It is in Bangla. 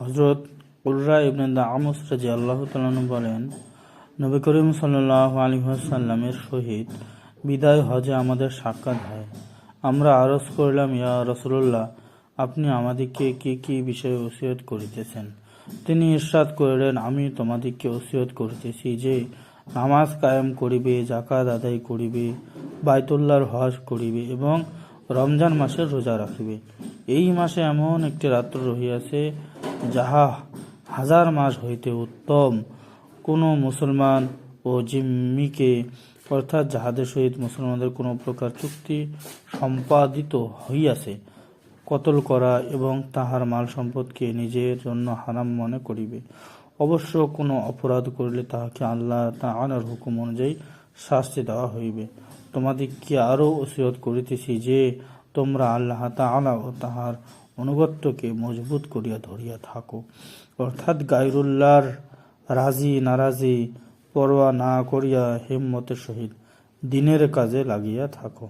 হজরত উর্রা ইবনে আমস রাজি আল্লাহ তালন বলেন, নবী করিম সাল্লাহ আলী সাল্লামের সহিত বিদায় হজে আমাদের সাক্ষাৎ হয়। আমরা আরজ করলাম, ইয়া রসুল্লাহ আপনি আমাদিগকে কি কি বিষয়ে ওসিয়ত করিতেছেন? তিনি ইরশাদ করিলেন, আমি তোমাদিগকে ওসিয়ত করিতেছি যে, নামাজ কায়েম করিবে জাকাত আদায় করিবে, বাইতুল্লাহর হজ করিবে এবং রমজান মাসের রোজা রাখিবে। এই মাসে এমন একটি রাত্র রহিয়াছে যাহা হাজার মাস হইতে উত্তম, কোনো মুসলমান ও জিম্মিকে, অর্থাৎ যাহাদের সহিত মুসলমানদের কোনো প্রকার চুক্তি সম্পাদিত হইয়াছে, কতল করা এবং তাহার মাল সম্পদকে নিজের জন্য হারাম মনে করিবে। অবশ্য কোনো অপরাধ করিলে তাহাকে আল্লাহ তাআলার হুকুম অনুযায়ী শাস্তি দেওয়া হইবে। তোমাদিগকে আরও ওসিয়ত করিতেছি যে, তোমরা আল্লাহ তাআলা ও তাহার অনুগত্যকে মজবুত করিয়া ধরিয়া থাকো। অর্থাৎ গায়রুল্লাহর রাজি নারাজি পরোয়া না করিয়া হিম্মতের সহিত দিনের কাজে লাগিয়া থাকো।